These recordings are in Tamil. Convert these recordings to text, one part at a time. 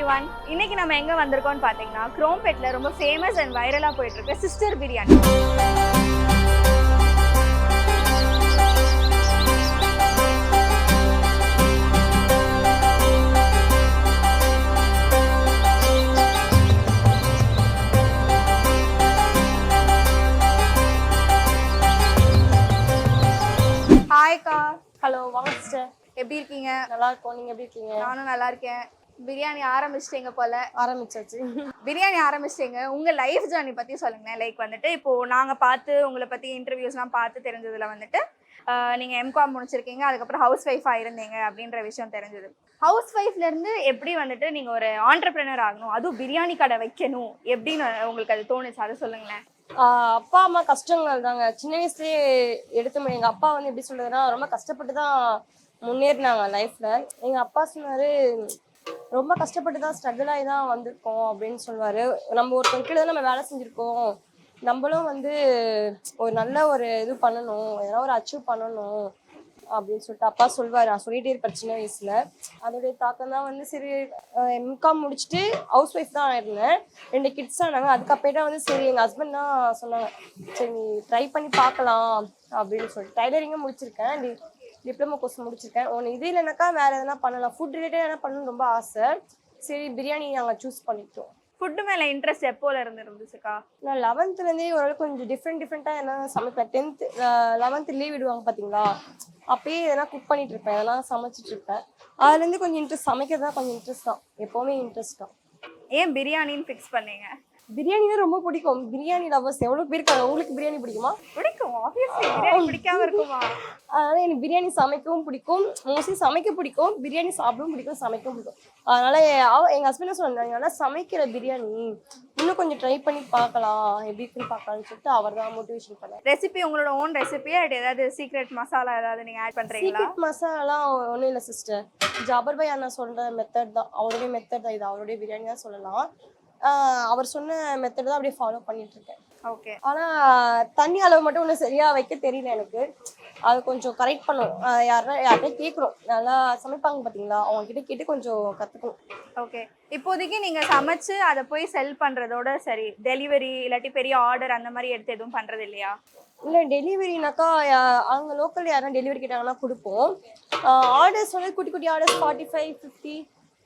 எவ்ரி ஒன் இன்னைக்கு நம்ம எங்க வந்திருக்கோம்னு பாத்தீங்கன்னா குரோம்பேட்ல ரொம்ப ஃபேமஸ் அண்ட் வைரலா போயிட்டு இருக்க சிஸ்டர் பிரியாணி ஹலோ வாங்க சிஸ்டர் எப்படி இருக்கீங்க? நல்லா இருக்கோம். நீங்க எப்படி இருக்கீங்க? நானும் நல்லா இருக்கேன். பிரியாணி ஆரம்பிச்சிட்டீங்க போல. ஆரம்பிச்சாச்சு. பிரியாணி ஆரம்பிச்சிட்டீங்க. உங்க லைஃப் ஜேர்னி பத்தி சொல்லுங்க லைக் வந்துட்டு இப்போ நாங்க பார்த்து உங்களை பத்தி இன்டர்வியூஸ்லாம் பார்த்து தெரிஞ்சதுல வந்துட்டு நீங்க எம்காம் முடிச்சிருக்கீங்க. அதுக்கப்புறம் ஹவுஸ் ஒய்ஃபா இருந்தீங்க அப்படின்ற விஷயம் தெரிஞ்சது. ஹவுஸ் ஒய்ஃப்ல இருந்து எப்படி வந்துட்டு நீங்க ஒரு ஆண்டர்பிரினர் ஆகணும்? அதுவும் பிரியாணி கடை வைக்கணும் எப்படின்னு உங்களுக்கு அது தோணுச்சு? அதை சொல்லுங்களேன். அப்பா அம்மா கஷ்டங்கள் தாங்க. சின்ன வயசுலயே எடுத்து எங்க அப்பா வந்து எப்படி சொல்றதுன்னா ரொம்ப கஷ்டப்பட்டு தான் முன்னேறினாங்க லைஃப்ல எங்க அப்பா சொன்னாரு ரொம்ப கஷ்டப்பட்டு தான் ஸ்ட்ரகிள் ஆகி தான் வந்திருக்கோம் அப்படின்னு சொல்லுவார். நம்ம ஒரு கீழே தான் நம்ம வேலை செஞ்சுருக்கோம். நம்மளும் வந்து ஒரு நல்ல ஒரு இது பண்ணணும். எதனா ஒரு அச்சீவ் பண்ணணும் அப்படின்னு சொல்லிட்டு அப்பா சொல்லுவார். நான் சொல்லிட்டே இருப்பேன் சின்ன வயசுல. அதோடைய தாக்கம் தான் வந்து சரி எம்காம் முடிச்சுட்டு ஹவுஸ் ஒய்ஃப் தான் இருந்தேன் ரெண்டு கிட்ஸ் ஆனாங்க அதுக்கப்புறம் வந்து சரி எங்கள் ஹஸ்பண்ட் தான் சொன்னாங்க சரி நீ ட்ரை பண்ணி பார்க்கலாம் அப்படின்னு சொல்லிட்டு. டைலரிங்கும் முடிச்சிருக்கேன். டிப்ளமோ கோர்ஸ் முடிச்சிருக்கேன். ஒன்று இது இல்லைனாக்கா வேற எதனா பண்ணலாம். ஃபுட் ரிலேட்டட் எதனா பண்ணணும்னு ரொம்ப ஆசை. சரி பிரியாணி நாங்கள் சூஸ் பண்ணிட்டோம். ஃபுட்டு மேல இன்ட்ரெஸ்ட் எப்போல இருந்து இருந்துச்சுக்கா நான் லெவன்த்துலேருந்தே ஓரளவுக்கு கொஞ்சம் டிஃப்ரெண்ட் டிஃப்ரெண்ட்டாக என்ன சமைப்பேன். டென்த்து லெவன்த்து லீவ் விடுவாங்க பார்த்தீங்களா அப்பயே எதனா குக் பண்ணிட்டு இருப்பேன். எதனா சமைச்சிட்டு இருப்பேன். அதுலேருந்து கொஞ்சம் இன்ட்ரெஸ்ட் சமைக்கிறது தான் கொஞ்சம் இன்ட்ரெஸ்ட் தான். எப்போவுமே இன்ட்ரெஸ்ட் தான். ஏன் பிரியாணின்னு ஃபிக்ஸ் பண்ணீங்க? பிரியாணி தான் ரொம்ப பிடிக்கும். பிரியாணி லவர்ஸ் எவ்வளோ பேர் இருக்காங்க? உங்களுக்கு பிரியாணி பிடிக்குமா? பிடிக்கும். ஆப்வியஸ்லி பிரியாணி பிடிக்காம இருக்குமா? அதனால எனக்கு பிரியாணி சமைக்கவும் பிடிக்கும். மோஸ்ட்லி சமைக்க பிடிக்கும். பிரியாணி சாப்பிடவும் பிடிக்கும் சமைக்கவும் பிடிக்கும். அதனால அவ- எங்க ஹஸ்பண்ட் சொன்னாங்க நல்லா சமைக்கிற பிரியாணி இன்னும் கொஞ்சம் ட்ரை பண்ணி பார்க்கலாம். எப்படி இருக்குன்னு பார்க்கலாம்னு சொல்லிட்டு அவர் தான் மோட்டிவேஷன் பண்ணார். ரெசிபி உங்களோட ஓன் ரெசிபியா ஏதாவது சீக்ரெட் மசாலா ஏதாவது நீங்க ஆட் பண்றீங்களா? சீக்ரெட் மசாலாம் ஒன்றும் இல்லை சிஸ்டர் ஜாபர் பாய் அண்ணா சொல்ற மெத்தட் தான். அவருடைய மெத்தட் தான். இது அவருடைய பிரியாணி தான் சொல்லலாம். அவர் சொன்ன மெத்தட் தான் அப்படியே ஃபாலோ பண்ணிட்டு இருக்கேன் ஓகே ஆனா தண்ணி அளவு மட்டும் ஒன்றும் சரியா வைக்க தெரியல எனக்கு. அது கொஞ்சம் கரெக்ட் பண்ணும். ஆஹ் யாரா யார்கிட்ட கேட்குறோம் நல்லா சமைப்பாங்க பாத்தீங்களா? அவங்க கிட்ட கேட்டு கொஞ்சம் கத்துக்கணும். ஓகே இப்போதைக்கு நீங்க சமைச்சு அதை போய் செல் பண்றதோட சரி டெலிவரி இல்லாட்டி பெரிய ஆர்டர் அந்த மாதிரி எடுத்து எதுவும் பண்றது இல்லையா? இல்ல டெலிவரினாக்கா அவங்க லோக்கல் யாரும் டெலிவரி கேட்டாங்கன்னா கொடுப்போம். ஆர்டர்ஸ் வந்து குட்டி குட்டி ஆர்டர்ஸ் ஃபார்ட்டி ஃபைவ் ஃபிஃப்டி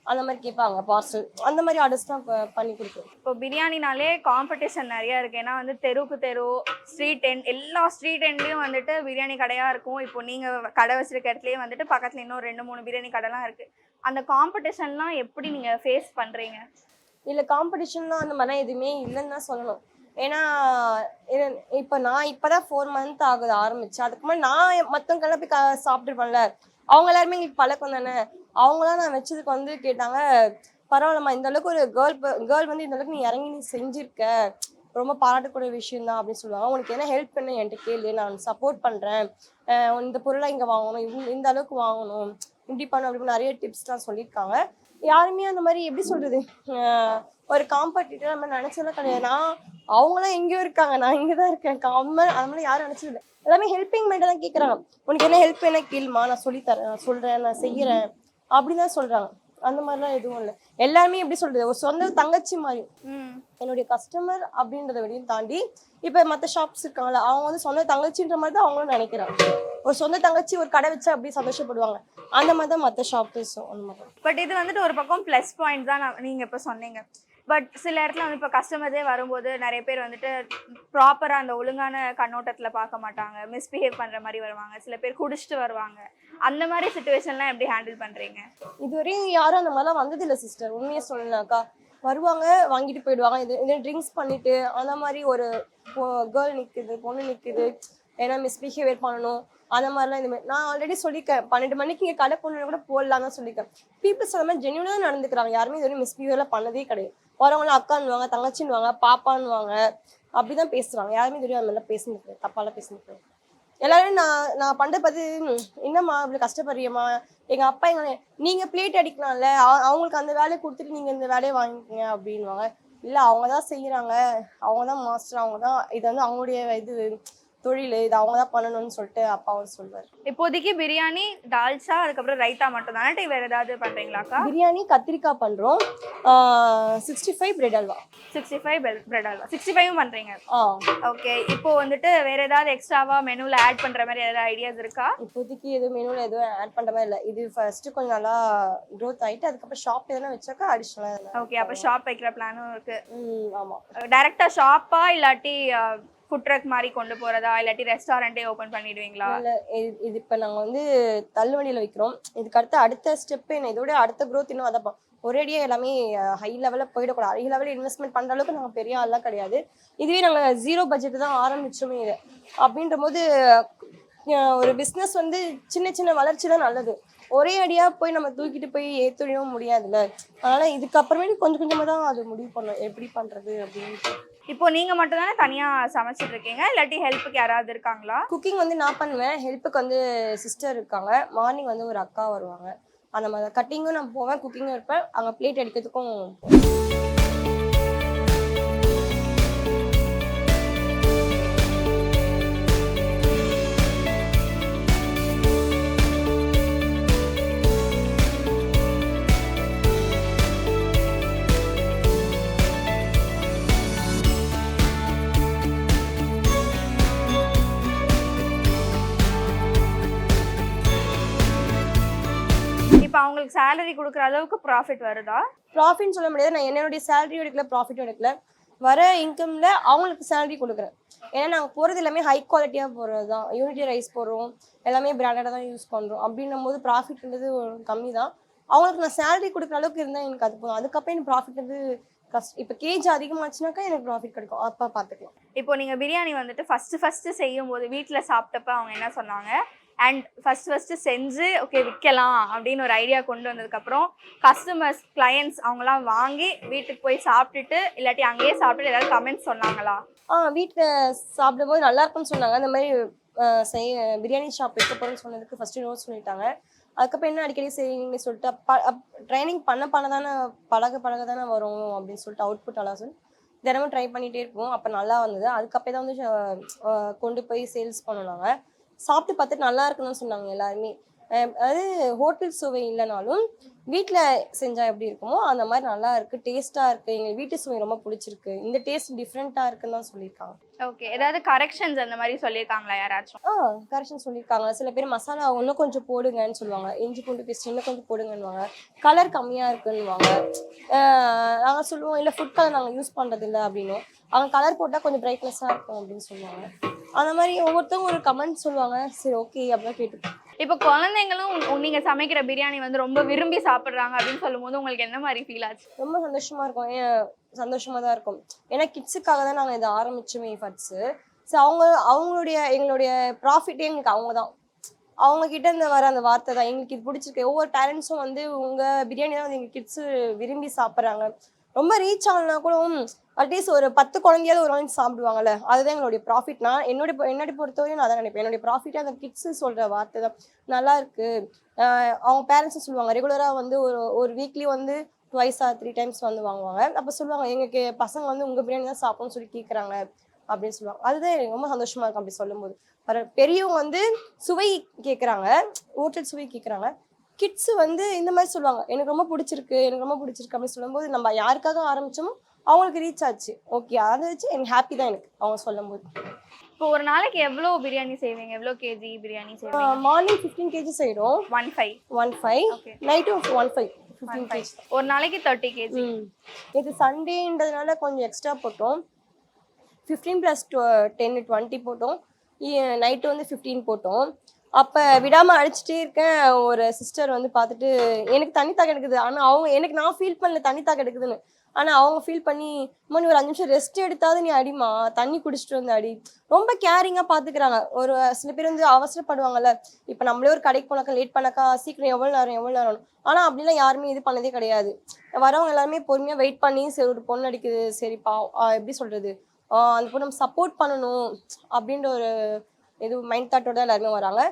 அந்த மாதிரி கேட்பாங்க பார்சல் அந்த மாதிரி ஆர்டர்ஸ் தான் ப- பண்ணி கொடுப்போம். இப்போ பிரியாணினாலே காம்படிஷன் நிறைய இருக்கு. ஏன்னா வந்து தெருவுக்கு தெரு ஸ்ட்ரீட் எண்ட் எல்லா ஸ்ட்ரீட் எண்ட்லயும் வந்துட்டு பிரியாணி கடையா இருக்கும். இப்போ நீங்க கடை வச்சிருக்க இடத்துலயே வந்துட்டு பக்கத்துல இன்னும் ரெண்டு மூணு பிரியாணி கடைலாம் இருக்கு. அந்த காம்படிஷன்லாம் எப்படி நீங்க ஃபேஸ் பண்றீங்க? இல்ல காம்படிஷன்லாம் அந்த மாதிரிலாம் எதுவுமே இல்லைன்னு தான் சொல்லணும். ஏன்னா இப்ப நான் இப்பதான் ஃபோர் மந்த் ஆகுது ஆரம்பிச்சு. அதுக்கு முன்னாடி நான் மத்தவங்க போய் சாப்பிட்டுருப்பேன்ல. அவங்க எல்லாருமே எங்களுக்கு பழக்கம் தானே. அவங்களாம் நான் வச்சதுக்கு வந்து கேட்டாங்க பரவாயில்லம்மா இந்த அளவுக்கு ஒரு கேர்ள் கேர்ள் வந்து இந்த அளவுக்கு நீ இறங்கி நீ செஞ்சிருக்க ரொம்ப பாராட்டக்கூடிய விஷயம் தான் அப்படின்னு சொல்லுவாங்க. உனக்கு என்ன ஹெல்ப் பண்ண என்கிட்ட கேளு நான் சப்போர்ட் பண்றேன். இந்த பொருளை இங்க வாங்கணும் இந்த- இந்த அளவுக்கு வாங்கணும் இப்படி பண்ண அப்படி நிறைய டிப்ஸ்லாம் சொல்லியிருக்காங்க. யாருமே அந்த மாதிரி எப்படி சொல்றது? ஒரு காம்படிட்டர் நம்ம நினைச்சதெல்லாம் கிடையாது. நான் அவங்களாம் எங்கேயோ இருக்காங்க. நான் இங்கே தான் இருக்கேன். காம அது மாதிரி யாரும் நினைச்சது இல்லை. எல்லாமே ஹெல்பிங் மைண்டை தான் கேட்குறாங்க உனக்கு என்ன ஹெல்ப் என்ன கேளுமா நான் சொல்லித்தரேன் நான் சொல்றேன் நான் செய்யறேன். அப்படின்னு தான் சொல்றாங்க. அந்த மாதிரிலாம் எதுவும் இல்லை. எல்லாருமே எப்படி சொல்றது? ஒரு சொந்த தங்கச்சி மாதிரி. என்னுடைய கஸ்டமர் அப்படின்றத வரையும் தாண்டி இப்போ மற்ற ஷாப்ஸ் இருக்காங்கல்ல அவங்க வந்து சொந்த தங்கச்சின்ற மாதிரி தான் அவங்களும் நினைக்கிறாங்க. ஒரு சொந்த தங்கச்சி ஒரு கடை வச்சா அப்படி சந்தோஷப்படுவாங்க. அந்த மாதிரி தான் மற்ற ஷாப்ஸும் அந்த மாதிரி பட் இது வந்துட்டு ஒரு பக்கம் ப்ளஸ் பாயிண்ட் தான் நான் நீங்கள் இப்போ சொன்னீங்க. பட் சில இடத்துல வந்து இப்போ கஸ்டமர்ஸே வரும்போது நிறைய பேர் வந்துட்டு ப்ராப்பராக அந்த ஒழுங்கான கண்ணோட்டத்தில் பார்க்க மாட்டாங்க. மிஸ்பிஹேவ் பண்ணுற மாதிரி வருவாங்க. சில பேர் குடிச்சிட்டு வருவாங்க. அந்த மாதிரி சுச்சுவேஷன்லாம் எப்படி ஹேண்டில் பண்ணுறீங்க இதுவரையும் யாரும் அந்த மாதிரிலாம் வந்ததில்லை சிஸ்டர் உண்மையை சொல்லனாக்கா வருவாங்க வாங்கிட்டு போயிடுவாங்க. இது இது ட்ரிங்க்ஸ் பண்ணிட்டு அந்த மாதிரி ஒரு கேர்ள் நிற்குது பொண்ணு நிற்குது ஏன்னா மிஸ்பிஹேவியர் பண்ணணும். அந்த மாதிரிலாம் இந்த மாதிரி நான் ஆல்ரெடி சொல்லியிருக்கேன் பன்னெண்டு மணிக்கு இங்கே கடை பொண்ணு கூட போடலாம் தான் சொல்லியிருக்கேன் பீப்புள்ஸ் அந்த மாதிரி ஜென்யூனாக நடந்துக்கிறாங்க. யாருமே இது வரையும் மிஸ்பிஹேவியர்லாம் பண்ணதே கிடையாது. வரவங்களாம் அக்கான்னுவாங்க தங்கச்சின்னுவாங்க பாப்பான்னுவாங்க. அப்படிதான் பேசுறாங்க. யாருமே இது வரையும் அந்த மாதிரிலாம் பேசுனது தப்பாலாம் பேசுனது எல்லாரும் நான் நான் பண்ற பார்த்து என்னம்மா இப்படி கஷ்டப்படுறியம்மா? எங்க அப்பா எங்க நீங்க பிளேட் அடிக்கலாம்ல. அவங்களுக்கு அந்த வேலையை கொடுத்துட்டு நீங்க இந்த வேலையை வாங்கிக்கங்க அப்படின்னுவாங்க. இல்ல அவங்க தான் செய்யறாங்க அவங்க தான் மாஸ்டர் அவங்க தான் இது வந்து அவங்களுடைய இது தொழில் இது அவங்க தான் பண்ணணும்னு சொல்லிட்டு அப்பாவும் சொல்வார். இப்போதைக்கு பிரியாணி தால்ச்சா அதுக்கப்புறம் ரைத்தா மட்டும் தானே? வேற ஏதாவது பண்றீங்களாக்கா பிரியாணி கத்திரிக்காய் பண்ணுறோம் sixty five bread halwa. Sixty five bread halwa. Sixty ஃபைவும் பண்றீங்க ஓகே இப்போ வந்துட்டு வேற ஏதாவது எக்ஸ்ட்ராவா மெனுல ஆட் பண்ற மாதிரி ஏதாவது ஐடியாஸ் இருக்கா? இப்போதைக்கு எதுவும் மெனுவில் எதுவும் ஆட் பண்ணுற மாதிரி இல்லை. இது ஃபர்ஸ்ட் கொஞ்சம் நல்லா க்ரோத் ஆகிட்டு அதுக்கப்புறம் ஷாப் எதனா வச்சாக்கா அடிஷ்னலாக ஓகே அப்ப ஷாப் வைக்கிற பிளானும் இருக்கு. ம் ஆமாம் டைரக்டா ஷாப்பா இல்லாட்டி ஃபுட் ட்ரக் மாதிரி கொண்டு போறதா இல்லாட்டி ரெஸ்டாரண்டே ஓபன் பண்ணிடுவீங்களா? இல்லை இது இது இப்போ நாங்கள் வந்து தள்ளுவண்டியில் வைக்கிறோம். இதுக்கு அடுத்து அடுத்த ஸ்டெப்பு என்ன இதோட அடுத்த க்ரோத் இன்னும் அதான் ஒரேடியாக எல்லாமே ஹை லெவலில் போயிடக்கூடாது. ஹை லெவலில் இன்வெஸ்ட்மெண்ட் பண்ணுற அளவுக்கு நாங்கள் பெரிய ஆள்லாம் கிடையாது. இதுவே நாங்கள் ஜீரோ பட்ஜெட் தான் ஆரம்பிச்சோமே இது. அப்படின்ற போது ஒரு பிஸ்னஸ் வந்து சின்ன சின்ன வளர்ச்சி தான் நல்லது. ஒரே அடியாக போய் நம்ம தூக்கிட்டு போய் ஏற்றுடவும் முடியாதுல்ல. அதனால் இதுக்கப்புறமேட்டு கொஞ்சம் கொஞ்சமாக தான் அது முடிவு பண்ணோம் எப்படி பண்ணுறது அப்படின்ட்டு. இப்போ நீங்க மட்டும் தானே தனியா சமைச்சிட்டு இருக்கீங்க? இல்லாட்டி ஹெல்ப்புக்கு யாராவது இருக்காங்களா? குக்கிங் வந்து நான் பண்ணுவேன். ஹெல்ப்புக்கு வந்து சிஸ்டர் இருக்காங்க. மார்னிங் வந்து ஒரு அக்கா வருவாங்க. அந்த மாதிரி கட்டிங்கும் நான் போவேன் குக்கிங்கும் இருப்பேன். அங்கே பிளேட் அடிக்கிறதுக்கும் இப்போ அவங்களுக்கு சேலரி கொடுக்குற அளவுக்கு ப்ராஃபிட் வருதா? ப்ராஃபிட்னு சொல்ல முடியாது. நான் என்னுடைய சேலரியும் எடுக்கல ப்ராஃபிட்டும் எடுக்கல. வர இன்கம்ல அவங்களுக்கு சேலரி கொடுக்குறேன். ஏன்னா நாங்கள் போகிறது எல்லாமே ஹை குவாலிட்டியாக போகிறது தான் யூனிட்டி ரைஸ் போடுறோம். எல்லாமே பிராண்டடாக தான் யூஸ் பண்ணுறோம் அப்படின்னும் போது ப்ராஃபிட்ன்றது கம்மி தான். அவங்களுக்கு நான் சேலரி கொடுக்குற அளவுக்கு இருந்தால் எனக்கு அது போதும். அதுக்கப்புறம் எனக்கு ப்ராஃபிட் வந்து கஷ்டம் இப்போ கேஜ் அதிகமாச்சுனாக்கா எனக்கு ப்ராஃபிட் கிடைக்கும். அப்போ பார்த்துக்கலாம் இப்போ நீங்க பிரியாணி வந்துட்டு ஃபர்ஸ்ட் ஃபர்ஸ்ட் செய்யும் போது வீட்ல சாப்பிட்டப்ப அவங்க என்ன சொன்னாங்க? அண்ட் ஃபஸ்ட் ஃபஸ்ட்டு செஞ்சு ஓகே விற்கலாம் அப்படின்னு ஒரு ஐடியா கொண்டு வந்ததுக்கப்புறம் கஸ்டமர்ஸ் கிளையன்ஸ் அவங்கலாம் வாங்கி வீட்டுக்கு போய் சாப்பிட்டுட்டு இல்லாட்டி அங்கேயே சாப்பிட்டுட்டு ஏதாவது கமெண்ட்ஸ் சொன்னாங்களா? ஆ வீட்டில் சாப்பிடும்போது நல்லா இருக்கும்னு சொன்னாங்க. அந்த மாதிரி செய்ய பிரியாணி ஷாப் வைக்க போகிறேன்னு சொன்னதுக்கு ஃபஸ்ட்டு நோட் சொல்லிட்டாங்க. அதுக்கப்புறம் என்ன அடிக்கடி செய்யுங்க சொல்லிட்டு ட்ரைனிங் பண்ண பண்ண தானே பழக பழக தானே வரும் அப்படின்னு சொல்லிட்டு அவுட்புட் நல்லா சொல்லி தினமும் ட்ரை பண்ணிகிட்டே இருப்போம். அப்போ நல்லா வந்தது. அதுக்கப்புறம் தான் வந்து கொண்டு போய் சேல்ஸ் பண்ணுனாங்க. சாப்பிட்டு பார்த்துட்டு நல்லா இருக்குன்னு சொன்னாங்க எல்லாருமே. அதாவது ஹோட்டல் சுவை இல்லைனாலும் வீட்டில் செஞ்சால் எப்படி இருக்குமோ அந்த மாதிரி நல்லா இருக்கு டேஸ்ட்டாக இருக்கு. எங்களுக்கு வீட்டு சுவை ரொம்ப பிடிச்சிருக்கு. இந்த டேஸ்ட் டிஃப்ரெண்ட்டாக இருக்குன்னு தான் சொல்லியிருக்காங்க. ஓகே ஏதாவது கரெக்ஷன்ஸ் அந்த மாதிரி சொல்லியிருக்காங்களா யாராச்சும்? ஆ கரெக்ஷன் சொல்லியிருக்காங்க. சில பேர் மசாலா இன்னும் கொஞ்சம் போடுங்கன்னு சொல்லுவாங்க. இஞ்சி பூண்டு பேஸ்ட் இன்னும் கொஞ்சம் போடுங்கன்னுவாங்க. கலர் கம்மியாக இருக்குன்னுவாங்க. நாங்கள் சொல்லுவோம் இல்லை ஃபுட் கலர் நாங்கள் யூஸ் பண்ணுறது இல்லை அப்படின்னும் அவங்க கலர் போட்டால் கொஞ்சம் பிரைட்னஸாக இருக்கும் அப்படின்னு சொல்லுவாங்க. அந்த மாதிரி ஒவ்வொருத்தவங்க ஒரு கமெண்ட் சொல்லுவாங்க. சரி ஓகே அப்படிலாம் கேட்டுப்போம். இப்போ குழந்தைங்களும் நீங்க சமைக்கிற பிரியாணி வந்து ரொம்ப விரும்பி சாப்பிடுறாங்க அப்படின்னு சொல்லும்போது உங்களுக்கு என்ன மாதிரி ஃபீல் ஆச்சு? ரொம்ப சந்தோஷமா இருக்கும். சந்தோஷமா தான் இருக்கும். ஏன்னா கிட்ஸுக்காக தான் நாங்கள் இதை ஆரம்பிச்சோமே ஃபர்ஸ்ட் ஸோ அவங்க அவங்களுடைய எங்களுடைய ப்ராஃபிட்டே எங்களுக்கு அவங்க தான். அவங்க கிட்ட இருந்து வர அந்த வார்த்தை தான். எங்களுக்கு இது பிடிச்சிருக்கு. ஒவ்வொரு பேரண்ட்ஸும் வந்து உங்க பிரியாணி தான் வந்து எங்க கிட்ஸ் விரும்பி சாப்பிட்றாங்க. ரொம்ப ரீச் ஆகலனா கூட அட்லீஸ்ட் ஒரு பத்து குழந்தையாவது ஒரு வாங்கி சாப்பிடுவாங்கல்ல. அதுதான் எங்களுடைய ப்ராஃபிட் நான் என்னுடைய என்னுடைய பொறுத்தவரையும் நான் அதான் நினைப்பேன். என்னுடைய ப்ராஃபிட்டே அந்த கிட்ஸு சொல்ற வார்த்தை தான். நல்லா இருக்கு. அவங்க பேரண்ட்ஸும் சொல்லுவாங்க. ரெகுலராக வந்து ஒரு ஒரு வீக்லி வந்து ட்வைஸ் ஆர் த்ரீ டைம்ஸ் வந்து வாங்குவாங்க. அப்போ சொல்லுவாங்க எங்களுக்கு பசங்க வந்து உங்கள் பிரியாணி தான் சாப்பிடணும்னு சொல்லி கேட்குறாங்க அப்படின்னு சொல்லுவாங்க. அதுதான் எனக்கு ரொம்ப சந்தோஷமா இருக்கும் அப்படி சொல்லும்போது. பெரியவங்க வந்து சுவை கேட்குறாங்க ஹோட்டல் சுவை கேட்குறாங்க கிட்ஸ் வந்து இந்த மாதிரி சொல்லுவாங்க. எனக்கு ரொம்ப பிடிச்சிருக்கு எனக்கு ரொம்ப பிடிச்சிருக்கு அப்படின்னு சொல்லும்போது நம்ம யாருக்காக ஆரம்பிச்சோமோ அவங்களுக்கு ரீச் ஆச்சு. ஓகே அதை வச்சு எனக்கு ஹாப்பி தான் எனக்கு அவங்க சொல்லும்போது. இப்போ ஒரு நாளைக்கு எவ்வளோ பிரியாணி செய்வீங்க? எவ்வளோ கேஜி பிரியாணி செய்வீங்க? மார்னிங் ஃபிஃப்டீன் கேஜி செய்கிறோம் ஒன் ஃபைவ் ஒன் ஃபைவ் நைட்டும் ஒன் ஃபைவ் ஃபிஃப்டீன் கேஜி ஒரு நாளைக்கு தேர்ட்டி கேஜி இது சண்டேன்றதுனால கொஞ்சம் எக்ஸ்ட்ரா போட்டோம். ஃபிஃப்டீன் ப்ளஸ் டென் டுவெண்ட்டி போட்டோம். நைட்டு வந்து ஃபிஃப்டீன் போட்டோம். அப்போ விடாமல் அடிச்சுட்டே இருக்கேன். ஒரு சிஸ்டர் வந்து பார்த்துட்டு எனக்கு தண்ணி தாக எடுக்குது. ஆனால் அவங்க எனக்கு நான் ஃபீல் பண்ணல தண்ணி தாக எடுக்குதுன்னு. ஆனால் அவங்க ஃபீல் பண்ணி அம்மா நீ ஒரு அஞ்சு நிமிஷம் ரெஸ்ட் எடுத்தாவது நீ அடிமா தண்ணி குடிச்சிட்டு வந்து அடி. ரொம்ப கேரிங்காக பார்த்துக்கிறாங்க. ஒரு சில பேர் வந்து அவசரப்படுவாங்கல்ல. இப்போ நம்மளே ஒரு கடைக்கு போனாக்கா லேட் பண்ணாக்கா சீக்கிரம் எவ்வளோ நேரம் எவ்வளோ நேரம் ஆனால் அப்படிலாம் யாருமே இது பண்ணதே கிடையாது. வரவங்க எல்லாருமே பொறுமையாக வெயிட் பண்ணி சரி ஒரு பொண்ணு அடிக்குது. சரிப்பா எப்படி சொல்கிறது அந்த பொண்ணு நம்ம சப்போர்ட் பண்ணணும். அப்படின்ற ஒரு இது மைண்ட் தாட்டோட எல்லாருமே வராங்க.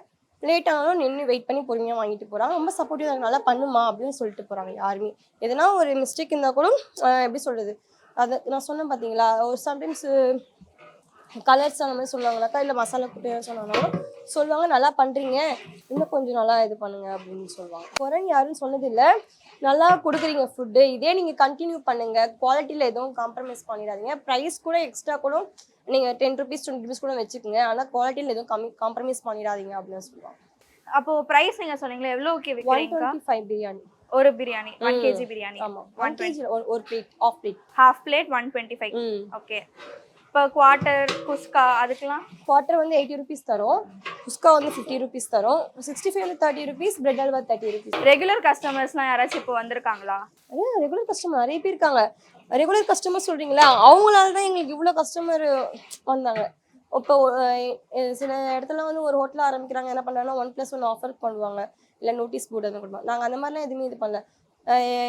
லேட் ஆனாலும் நின்று வெயிட் பண்ணி பொறுமையாக வாங்கிட்டு போகிறாங்க ரொம்ப சப்போர்ட்டிவ் நல்லா பண்ணுமா அப்படின்னு சொல்லிட்டு போகிறாங்க யாருமே. எதனா ஒரு மிஸ்டேக் இருந்தால் கூட எப்படி சொல்கிறது அது நான் சொன்னேன் பார்த்தீங்களா ஒரு சம்டைம்ஸ் கலர்ஸ் அந்த மாதிரி சொல்லுவாங்கனாக்கா இல்லை மசாலா கூட்டு சொன்னாலும் சொல்லுவாங்க நல்லா பண்ணுறீங்க இன்னும் கொஞ்சம் நல்லா இது பண்ணுங்க அப்படின்னு சொல்லுவாங்க. குறைன்னு யாரும் சொன்னதில்லை. நல்லா கொடுக்குறீங்க ஃபுட்டு இதே நீங்கள் கண்டினியூ பண்ணுங்கள் குவாலிட்டியில் எதுவும் காம்ப்ரமைஸ் பண்ணிடாதீங்க. ப்ரைஸ் கூட எக்ஸ்ட்ரா கூட நீங்கள் டென் ருபீஸ் டுவெண்ட்டி ருபீஸ் கூட வச்சுக்கோங்க. ஆனால் குவாலிட்டியில் எதுவும் கம்மி காம்ப்ரமைஸ் பண்ணிடாதீங்க அப்படின்னு சொல்லுவாங்க. அப்போ பிரைஸ் நீங்க சொன்னீங்களா எவ்வளவு ஓகே டுவெண்ட்டி ஃபைவ் பிரியாணி ஒரு பிரியாணி ஒன் ம். கேஜி பிரியாணி ஆமாம் ஒன் கேஜி ஒரு plate half plate half plate one twenty five ம். ஓகே இப்போ குவார்ட்டர் குஸ்கா அதுக்கெல்லாம்? குவார்ட்டர் வந்து எயிட்டி ருபீஸ் தரும். குஸ்கா வந்து ஃபிஃப்டி ருபீஸ் தரும். சிக்ஸ்டி ஃபைவ் வந்து thirty rupees bread halwa thirty rupees regular கஸ்டமர்ஸ்லாம் யாராச்சும் இப்போ வந்திருக்காங்களா? ரெகுலர் கஸ்டமர் நிறைய பேர் இருக்காங்க. ரெகுலர் கஸ்டமர் சொல்றீங்களா? அவங்களால தான் எங்களுக்கு இவ்வளோ கஸ்டமர் வந்தாங்க. இப்போ சில இடத்துல வந்து ஒரு ஹோட்டல் ஆரம்பிக்கிறாங்க. என்ன பண்ணுறாங்கன்னா ஒன் ப்ளஸ் ஒன் ஆஃபர் பண்ணுவாங்க. இல்லை நோட்டீஸ் போர்டு எதுவும் கொடுப்பாங்க நாங்கள் அந்த மாதிரிலாம் எதுவுமே இது பண்ணல.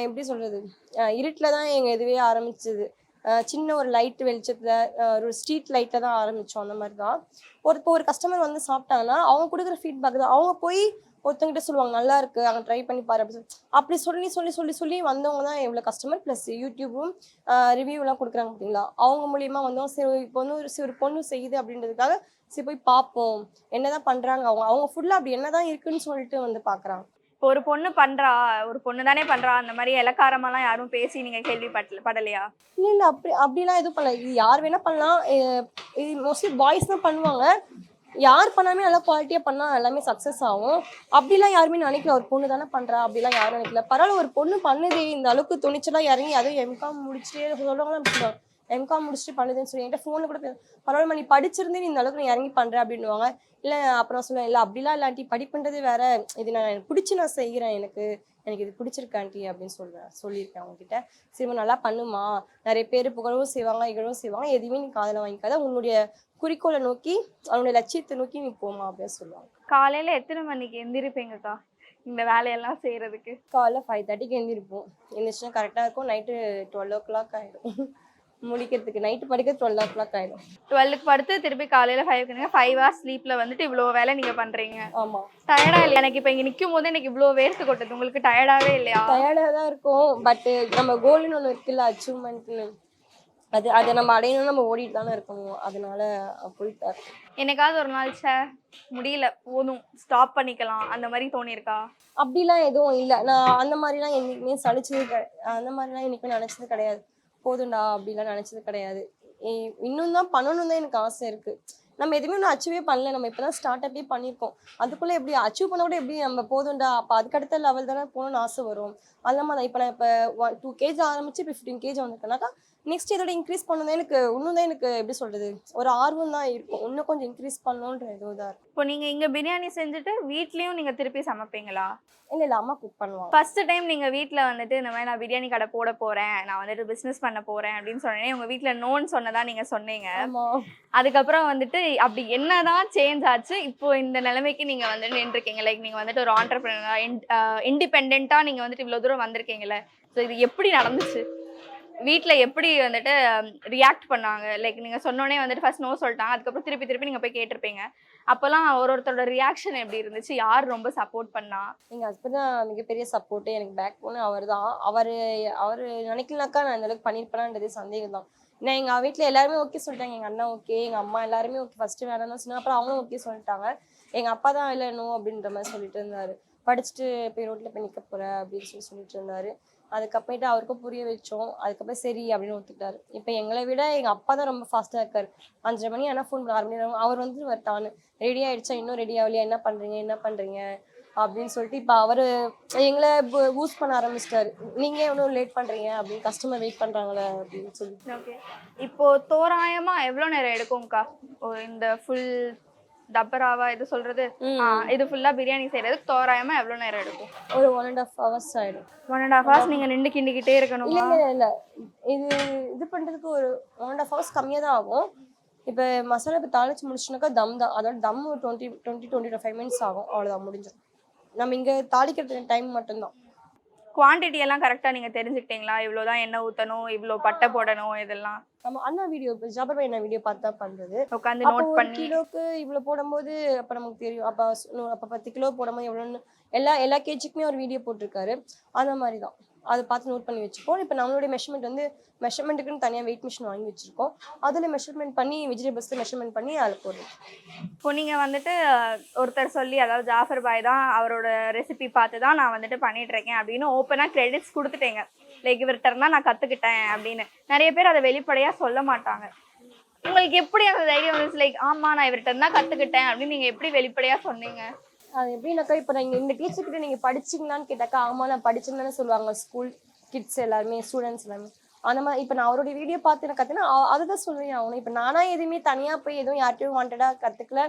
எப்படி சொல்கிறது இருட்டில் தான் எங்கள் இதுவே ஆரம்பிச்சது. சின்ன ஒரு லைட் வெளிச்சத்தில் ஒரு ஸ்ட்ரீட் லைட்டில் தான் ஆரம்பித்தோம் அந்த மாதிரி தான் ஒரு இப்போ ஒரு கஸ்டமர் வந்து சாப்பிட்டாங்கன்னா அவங்க கொடுக்குற ஃபீட்பேக் தான். அவங்க போய் ஒருத்தங்கிட்ட சொல்லுவாங்க நல்லா இருக்கு அங்கே ட்ரை பண்ணி பாரு அப்படி சொல்லி. அப்படி சொல்லி சொல்லி சொல்லி சொல்லி வந்தவங்க தான் இவ்வளோ கஸ்டமர் ப்ளஸ் யூடியூபும் ரிவ்யூலாம் கொடுக்குறாங்க பார்த்தீங்களா அவங்க மூலியமா வந்தோம் சரி இப்போ வந்து ஒரு சரி ஒரு பொண்ணு செய்யுது அப்படின்றதுக்காக சரி போய் பார்ப்போம் என்னதான் பண்ணுறாங்க அவங்க. அவங்க ஃபுல்லாக அப்படி என்னதான் இருக்குன்னு சொல்லிட்டு வந்து பார்க்குறாங்க இப்போ ஒரு பொண்ணு பண்றா ஒரு பொண்ணு தானே பண்றா அந்த மாதிரி இலக்காரமாலாம் யாரும் பேசி நீங்க கேள்விப்படல படலையா? இல்லை இல்லை அப்படி அப்படிலாம் எதுவும் பண்ணல. இது யார் வேணா பண்ணலாம். இது- இது மோஸ்ட்லி பாய்ஸ் தான் பண்ணுவாங்க. யார் பண்ணாமே நல்லா குவாலிட்டியாக பண்ணால் எல்லாமே சக்ஸஸ் ஆகும். அப்படிலாம் யாருமே நினைக்கல. ஒரு பொண்ணு தானே பண்ணுறா அப்படிலாம் யாரும் நினைக்கல. பரவாயில்ல ஒரு பொண்ணு பண்ணுதே இந்த அளவுக்கு துணிச்சலாக இறங்கி அதுவும் எம்காம் முடிச்சுட்டே சொல்லுவாங்களா சொல்லுவாங்க எம்காம் முடிச்சுட்டு பண்ணுதுன்னு சொல்லி என்கிட்ட ஃபோனில் கூட பரவாயில்ல நீ படிச்சிருந்தே நீ இந்த அளவுக்கு நீ இறங்கி பண்ணுற அப்படின்னுவாங்க. இல்லை அப்புறம் சொல்லுவேன் இல்லை அப்படிலாம் இல்லாட்டி படிப்புன்றது வேற. இது நான் எனக்கு பிடிச்சி நான் செய்கிறேன் எனக்கு. எனக்கு இது பிடிச்சிருக்கு ஆண்டி அப்படின்னு சொல்லுவேன் சொல்லியிருக்கேன் அவங்ககிட்ட. சரி நல்லா பண்ணுமா? நிறைய பேர் புகழவும் செய்வாங்க இகழவும் செய்வாங்க. எதுவுமே நீ காதில் வாங்கிக்காத. உன்னுடைய குறிக்கோளை நோக்கி அவனுடைய லட்சியத்தை நோக்கி நீ போமா அப்படின்னு சொல்லுவாங்க. காலையில எத்தனை மணிக்கு எந்திரிப்பீங்கக்கா? இந்த வேலையெல்லாம் செய்யறதுக்கு காலைல ஃபைவ் தேர்ட்டிக்கு எழுந்திருப்போம் எழுந்திரிச்சுன்னா கரெக்டாக இருக்கும். நைட்டு டுவெல் ஓ கிளாக் ஆகிடும் முழிக்கிறதுக்கு நைட்டு படுக்க டுவெல் ஓ கிளாக் ஆகிடும் டுவெல்லுக்கு படுத்து திருப்பி காலையில ஃபைவ் ஃபைவ் ஹவர்ஸ் ஸ்லீப்ல வந்துட்டு இவ்வளோ வேலை நீங்க பண்றீங்க. ஆமாம் டயர்டா இல்லையா? எனக்கு இப்போ இங்க நிக்கும் போது எனக்கு இவ்வளோ வேர்த்து கொட்டுது. உங்களுக்கு டயர்டாவே இல்லையா? டயர்டாக தான் இருக்கும். பட்டு நம்ம கோல்னு ஒன்று இருக்குல்ல அச்சீவ்மெண்ட்னு அது அதை நம்ம அடையணும்னு நம்ம ஓடிட்டு தானே இருக்கணும். அதனால போயிட்டு தான் இருக்கோம். என்னைக்காவது ஒரு நாள் சே முடியல. போதும். ஸ்டாப் பண்ணிக்கலாம். அந்த மாதிரி தோணியிருக்கா? அப்படிலாம் எதுவும் இல்லை. நான் அந்த மாதிரிலாம் என்னைக்குமே சலிச்சது கிடை அந்த மாதிரிலாம் என்னைக்குமே நினச்சது கிடையாது. போதும்டா அப்படிலாம் நினச்சது கிடையாது. இ- இன்னும் தான் பண்ணணும் தான் எனக்கு ஆசை இருக்குது நம்ம எதுவுமே ஒன்றும் அச்சீவே பண்ணல. நம்ம இப்போ தான் ஸ்டார்ட் அப்பே பண்ணியிருக்கோம். அதுக்குள்ளே எப்படி அச்சீவ் பண்ண கூட எப்படி நம்ம போதும்டா அப்போ அதுக்கடுத்த லெவல் தானே போகணும்னு ஆசை வரும். அது இல்லாமல் இப்போ நான் இப்போ ஒன் டூ கேஜ் ஆரம்பிச்சு இப்போ ஃபிஃப்டீன் கேஜ் வந்திருக்கேனாக்கா நெக்ஸ்ட் இதோட இன்க்ரீஸ் பண்ணணும் எனக்கு இன்னும் தான் எனக்கு எப்படி சொல்கிறது ஒரு ஆர்வம் தான் இருக்கும். இன்னும் கொஞ்சம் இன்க்ரீஸ் பண்ணணுன்ற இதுவும் தான் இருக்கும். இப்போ நீங்க இங்க பிரியாணி செஞ்சுட்டு வீட்லயும் நீங்க திருப்பி சமைப்பீங்களா? இல்லை இல்லை அம்மா குக் பண்ணுவாங்க. ஃபர்ஸ்ட் டைம் நீங்க வீட்ல வந்துட்டு இந்த மாதிரி நான் பிரியாணி கடை போட போறேன் நான் வந்துட்டு பிசினஸ் பண்ண போறேன் அப்படின்னு சொன்னேனே உங்க வீட்ல நோன்னு சொன்னதா நீங்க சொன்னீங்க. அதுக்கப்புறம் வந்துட்டு அப்படி என்னதான் சேஞ்ச் ஆச்சு இப்போ இந்த நிலைமைக்கு நீங்க வந்துட்டு நின்றுருக்கீங்க. லைக் நீங்க வந்துட்டு ஒரு ஆண்டர்பிரினரா இண்டிபெண்டா நீங்க வந்துட்டு இவ்வளவு தூரம் வந்திருக்கீங்கல்ல. ஸோ இது எப்படி நடந்துச்சு? வீட்டில் எப்படி வந்துட்டு ரியாக்ட் பண்ணாங்க? லைக் நீங்கள் சொன்னோடனே வந்துட்டு ஃபர்ஸ்ட் நோ சொல்லிட்டாங்க. அதுக்கப்புறம் திருப்பி திருப்பி நீங்கள் போய் கேட்டிருப்பீங்க. அப்போல்லாம் ஒரு ஒருத்தரோட ரியாக்ஷன் எப்படி இருந்துச்சு? யார் ரொம்ப சப்போர்ட் பண்ணா? எங்கள் ஹஸ்பண்ட் தான் மிகப்பெரிய சப்போர்ட்டு எனக்கு பேக் போன அவர் தான். அவர் அவர் நினைக்கலனாக்கா நான் இந்த அளவுக்கு பண்ணியிருப்பேனான்றது சந்தேகம் தான். நான் எங்கள் வீட்டில் எல்லாருமே ஓகே சொல்லிட்டாங்க. எங்கள் அண்ணா ஓகே எங்கள் அம்மா எல்லாருமே ஓகே ஃபஸ்ட்டு வேணாம்னு சொன்னால் அப்புறம் அவங்களும் ஓகே சொல்லிட்டாங்க. எங்கள் அப்பா தான் இல்லை நோ அப்படின்ற மாதிரி சொல்லிட்டு இருந்தார். படிச்சுட்டு போய் ரோட்டில் போய் நிற்க போகிற அப்படின்னு சொல்லி சொல்லிட்டு இருந்தாரு. அதுக்கப்புறமேட்டு அவருக்கும் புரிய வச்சோம். அதுக்கப்புறம் சரி அப்படின்னு ஒத்துக்கிட்டாரு. இப்போ எங்களை விட எங்கள் அப்பா தான் ரொம்ப ஃபாஸ்ட்டாக இருக்காரு. அஞ்சரை மணி ஆனால் ஃபோன் பண்ண ஆறு மணி அவர் வந்து வரட்டான்னு ரெடி ஆகிடுச்சா இன்னும் ரெடி ஆகலையா? என்ன பண்ணுறீங்க என்ன பண்ணுறீங்க அப்படின்னு சொல்லிட்டு இப்போ அவர் எங்களை பூஸ்ட் பண்ண ஆரம்பிச்சிட்டாரு. நீங்கள் எவ்வளோ லேட் பண்ணுறீங்க அப்படின்னு கஸ்டமர் வெயிட் பண்ணுறாங்களே அப்படின்னு சொல்லி ஓகே இப்போது தோராயமாக எவ்வளோ நேரம் எடுக்கும்க்கா? இந்த ஃபுல் டப்பராவா இது சொல்றது? இது ஃபுல்லா பிரியாணி செய்யறதுக்கு தோராயமா எவ்வளவு நேரம் எடுக்கும்? ஒரு ஒன் அண்ட் ஆஃப் ஹவர்ஸ் ஆகிடும் ஒன் அண்ட் ஹாஃப் ஹவர்ஸ் நீங்க நின்று கிண்டிக்கிட்டே இருக்கணுமா? இல்லை இல்லை இல்லை. இது இது பண்ணுறதுக்கு ஒரு ஒன் அண்ட் ஆஃப் ஹவர்ஸ் கம்மியாக தான் ஆகும். இப்போ மசாலா இப்போ தாளிச்சு முடிச்சுனாக்கா தம் தான். அதோட தம் ஒரு twenty twenty twenty five minutes ஆகும். அவ்வளோதான் முடிஞ்சிடும். நம்ம இங்கே தாளிக்கிறது டைம் மட்டும்தான். குவாண்டிட்டி எல்லாம் கரெக்டா நீங்க தெரிஞ்சுக்கிட்டீங்களா? இவ்வளவுதான் எண்ணெய் ஊத்தணும் இவ்வளோ பட்டை போடணும் இதெல்லாம். நம்ம அண்ணா வீடியோ இப்போ ஜாபர் அண்ணா வீடியோ பார்த்து தான் பண்ணுறது உட்காந்து நோட் பண்ணி கிலோக்கு இவ்வளோ போடும்போது அப்போ நமக்கு தெரியும். அப்போ அப்போ பத்து கிலோ போடும்போது எவ்வளோன்னு எல்லா எல்லா கேஜிக்குமே ஒரு வீடியோ போட்டிருக்காரு. அந்த மாதிரி தான் அதை பார்த்து நோட் பண்ணி வச்சுப்போம். இப்போ நம்மளுடைய மெஷர்மெண்ட் வந்து மெஷர்மெண்ட்டுக்குன்னு தனியாக வெயிட் மிஷின் வாங்கி வச்சிருக்கோம். அதில் மெஷர்மெண்ட் பண்ணி வெஜிடபிள்ஸில் மெஷர்மெண்ட் பண்ணி அதில் போடுறோம். இப்போ நீங்கள் வந்துட்டு ஒருத்தர் சொல்லி அதாவது ஜாஃபர் பாய் தான் அவரோட ரெசிபி பார்த்து தான் நான் வந்துட்டு பண்ணிகிட்ருக்கேன் அப்படின்னு ஓப்பனாக க்ரெடிட்ஸ் கொடுத்துட்டேங்க. லைக் இவர்கிட்ட இருந்தால் நான் கற்றுக்கிட்டேன் அப்படின்னு. நிறைய பேர் அதை வெளிப்படையாக சொல்ல மாட்டாங்க. உங்களுக்கு எப்படி அந்த தைரியம் வந்துச்சு? லைக் ஆமாம் நான் இவர்கிட்ட இருந்தால் கற்றுக்கிட்டேன் அப்படின்னு நீங்கள் எப்படி வெளிப்படையாக சொன்னீங்க? அது எப்படின்னாக்கா இப்போ நீங்கள் இந்த டீச்சர் கிட்ட நீங்கள் படிச்சிங்களான்னு கேட்டாக்கா ஆமா நான் படிச்சேன்னு சொல்லுவாங்க. ஸ்கூல் கிட்ஸ் எல்லாருமே ஸ்டூடெண்ட்ஸ் எல்லாமே அந்த மாதிரி இப்போ நான் அவருடைய வீடியோ பார்த்து நான் கற்றுனா அதை தான் சொல்லுவேன் அவனு. இப்போ நானாக எதுவுமே தனியாக போய் எதுவும் யார்ட்டையும் வாண்டடாக கற்றுக்கல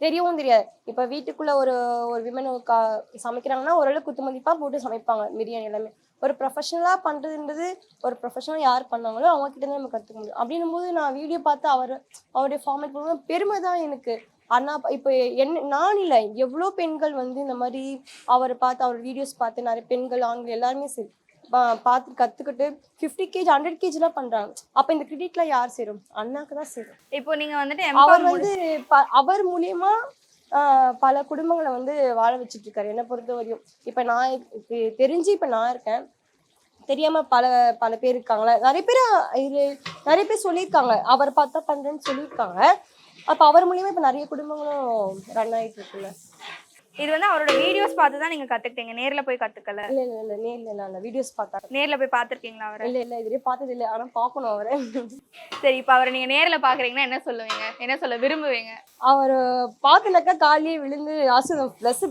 தெரியவும் தெரியாது. இப்போ வீட்டுக்குள்ளே ஒரு ஒரு விமன் கா சமைக்கிறாங்கன்னா ஓரளவு குத்து மதிப்பாக போட்டு சமைப்பாங்க பிரியாணி எல்லாமே. ஒரு ப்ரொஃபஷனலாக பண்ணுறதுன்றது ஒரு ப்ரொஃபஷனல் யார் பண்ணாங்களோ அவங்க தான் நம்ம கற்றுக்க முடியும். அப்படின்னும் போது நான் வீடியோ பார்த்து அவர் அவருடைய ஃபார்மேட் பண்ணும்போது பெருமை தான் எனக்கு. அண்ணா இப்போ என்ன நான் இல்லை. எவ்வளோ பெண்கள் வந்து இந்த மாதிரி அவரை பார்த்து அவர் வீடியோஸ் பார்த்து நிறைய பெண்கள் ஆண்கள் எல்லாருமே சரி பார்த்து கற்றுக்கிட்டு ஃபிஃப்டி கேஜ் ஹண்ட்ரட் கேஜிலாம் பண்ணுறாங்க அப்போ இந்த கிரெடிட்லாம் யார் சேரும்? அண்ணாக்கு தான் சேரும். இப்போ நீங்கள் வந்துட்டு அவர் வந்து அவர் மூலியமா பல குடும்பங்களை வந்து வாழ வச்சுட்டு இருக்காரு என்னை பொறுத்த வரையும். இப்ப நான் தெரிஞ்சு இப்ப நான் இருக்கேன். தெரியாம பல பல பேர் இருக்காங்களே? நிறைய பேர் இது நிறைய பேர் சொல்லியிருக்காங்க. அவர் பார்த்தா பண்றேன்னு சொல்லியிருக்காங்க. அப்ப அவர் மூலியமா இப்ப நிறைய குடும்பங்களும் ரன் ஆயிட்டு இருக்குல்ல இது வந்து அவரோட வீடியோஸ் பார்த்து தான் நீங்கள் கற்றுக்கிட்டீங்க நேரில் போய் கற்றுக்கல இல்ல இல்ல இல்ல நேர்ல இல்ல இல்ல வீடியோஸ் பார்த்தா. நேரில் போய் பார்த்துருக்கீங்களா அவரை? இல்ல இல்ல இதுலயே பார்த்தது இல்ல. ஆனா பார்க்கணும் அவரை. சரி இப்போ அவரை நீங்கள் நேரில் பார்க்குறீங்கன்னா என்ன சொல்லுவீங்க? என்ன சொல்ல விரும்புவீங்க? அவர் பார்த்துனாக்கா காலையே விழுந்து ஆசீர்வாதம் ப்ளஸ்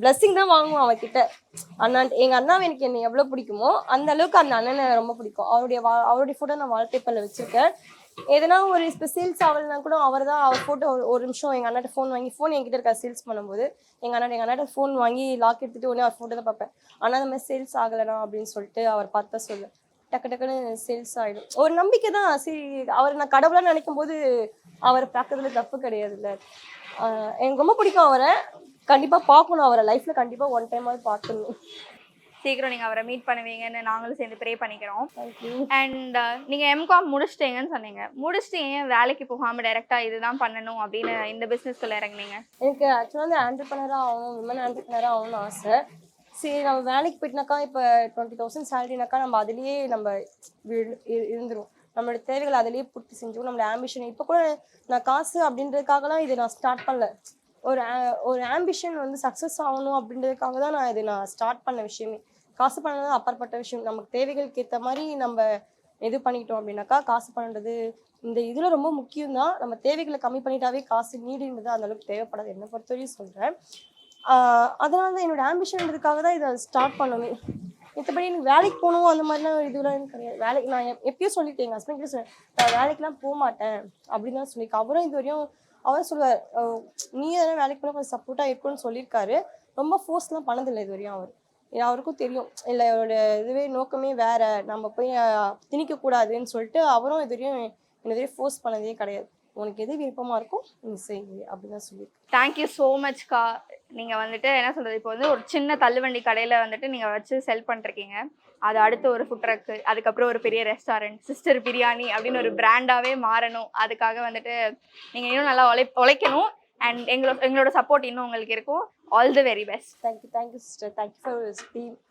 பிளஸ்ஸிங் தான் வாங்குவோம் அவகிட்ட அண்ணா எங்க அண்ணாவை எனக்கு என்ன எவ்வளவு பிடிக்குமோ அந்த அளவுக்கு அந்த அண்ணனை ரொம்ப பிடிக்கும். அவருடைய அவருடைய ஃபோட்டோ நான் வால்பேப்பர்ல வச்சிருக்கேன். எதனா ஒரு இப்போ சேல்ஸ் ஆகலைன்னா கூட அவர் தான் அவர் ஃபோட்டோ ஒரு ஒரு நிமிஷம் எங்கள் அண்ணாட்ட ஃபோன் வாங்கி ஃபோன் என்கிட்ட இருக்கா சேல்ஸ் பண்ணும்போது எங்கள் அண்ணா எங்கள் அண்ணாட்ட ஃபோன் வாங்கி லாக் எடுத்துட்டு உடனே அவர் ஃபோட்டோ தான் பார்ப்பேன். ஆனால் அந்த மாதிரி சேல்ஸ் ஆகலைனா அப்படின்னு சொல்லிட்டு அவர் பார்த்தா சொல்லு. டக்கு டக்குன்னு சேல்ஸ் ஆகிடும் ஒரு நம்பிக்கை தான். சரி அவர் நான் கடவுளாக நினைக்கும் போது அவரை பார்க்கறதுல தப்பு கிடையாதுல்ல. எனக்கு ரொம்ப பிடிக்கும் அவரை. கண்டிப்பாக பார்க்கணும் அவரை. லைஃப்பில் கண்டிப்பாக ஒன் டைமாவது பார்க்கணும். சீக்கிரம் நீங்கள் அவரை மீட் பண்ணுவீங்கன்னு நாங்களும் சேர்ந்து ப்ரே பண்ணிக்கிறோம். அண்ட் நீங்கள் எம்காம் முடிச்சிட்டீங்கன்னு சொன்னீங்க. முடிச்சுட்டு ஏன் வேலைக்கு போகாமல் டைரெக்டாக இதுதான் பண்ணணும் அப்படின்னு இந்த பிஸ்னஸ்குள்ளே இறங்குனீங்க? எனக்கு ஆக்சுவலாக வந்து ஆண்டர்பனராக ஆகணும் விமன் ஆண்டர்பனராக ஆகணும்னு ஆசை. சரி நம்ம வேலைக்கு போயிட்டுனாக்கா இப்போ டுவெண்ட்டி தௌசண்ட் சேலரினாக்கா நம்ம அதுலேயே நம்ம இருந்துரும். நம்மளோட தேவைகள் அதுலேயே பூர்த்தி செஞ்சுக்கும் நம்மளோட ஆம்பிஷன் இப்போ கூட நான் காசு அப்படின்றதுக்காகலாம் இதை நான் ஸ்டார்ட் பண்ணல. ஒரு ஒரு ஆம்பிஷன் வந்து சக்ஸஸ் ஆகணும் அப்படின்றதுக்காக தான் நான் இதை நான் ஸ்டார்ட் பண்ண விஷயமே. காசு பண்ணது அப்பாற்பட்ட விஷயம். நமக்கு தேவைகளுக்கு ஏற்ற மாதிரி நம்ம இது பண்ணிக்கிட்டோம் அப்படின்னாக்கா காசு பண்ணுறது இந்த இதில் ரொம்ப முக்கியம் தான் நம்ம தேவைகளை கம்மி பண்ணிட்டாவே காசு நீடுன்றது அந்த அளவுக்கு தேவைப்படாது என்னை பொறுத்தவரையும் சொல்கிறேன் அதனால தான் என்னோட ஆம்பிஷன்ன்றதுக்காக தான் இதை ஸ்டார்ட் பண்ணவே மத்தபடி எனக்கு வேலைக்கு போகணும் அந்த மாதிரிலாம் ஒரு இதுலாம் கிடையாது. வேலைக்கு நான் எப்பயும் சொல்லிட்டேன் எங்கள் ஹஸ்பண்ட் கிட்ட சொன்னேன் நான் வேலைக்கெலாம் போக மாட்டேன் அப்படின்னு தான் சொல்லியிருக்கேன் அவரும் இது வரையும் அவர் சொல்லுவார் நீ எதனா வேலைக்கு போனால் கொஞ்சம் சப்போர்ட்டாக இருக்கும்னு சொல்லியிருக்காரு. ரொம்ப ஃபோர்ஸ்லாம் பண்ணதில்லை இது வரையும் அவர். அவருக்கும் தெரியும். இல்லை அவரோட இதுவே நோக்கமே வேற. நம்ம போய் திணிக்கக்கூடாதுன்னு சொல்லிட்டு அவரும் இது வரையும் என்னை வரையும் ஃபோர்ஸ் பண்ணதே கிடையாது. உனக்கு எது விருப்பமாக இருக்கோ நீ செய் அப்படின்னு தான் சொல்லியிருக்கேன் தேங்க்யூ ஸோ மச்க்கா நீங்கள் வந்துட்டு என்ன சொல்கிறது இப்போ வந்து ஒரு சின்ன தள்ளுவண்டி கடையில் வந்துட்டு நீங்கள் வச்சு செல் பண்ணிருக்கீங்க அது அடுத்து ஒரு ஃபுட் ட்ரக்கு அதுக்கப்புறம் ஒரு பெரிய ரெஸ்டாரண்ட் சிஸ்டர் பிரியாணி அப்படின்னு ஒரு பிராண்டாகவே மாறணும். அதுக்காக வந்துட்டு நீங்கள் இன்னும் நல்லா உழை உழைக்கணும். அண்ட் எங்களோட எங்களோட சப்போர்ட் இன்னும் உங்களுக்கு இருக்கும். All the very best. Thank you, thank you, sister. Thank you for being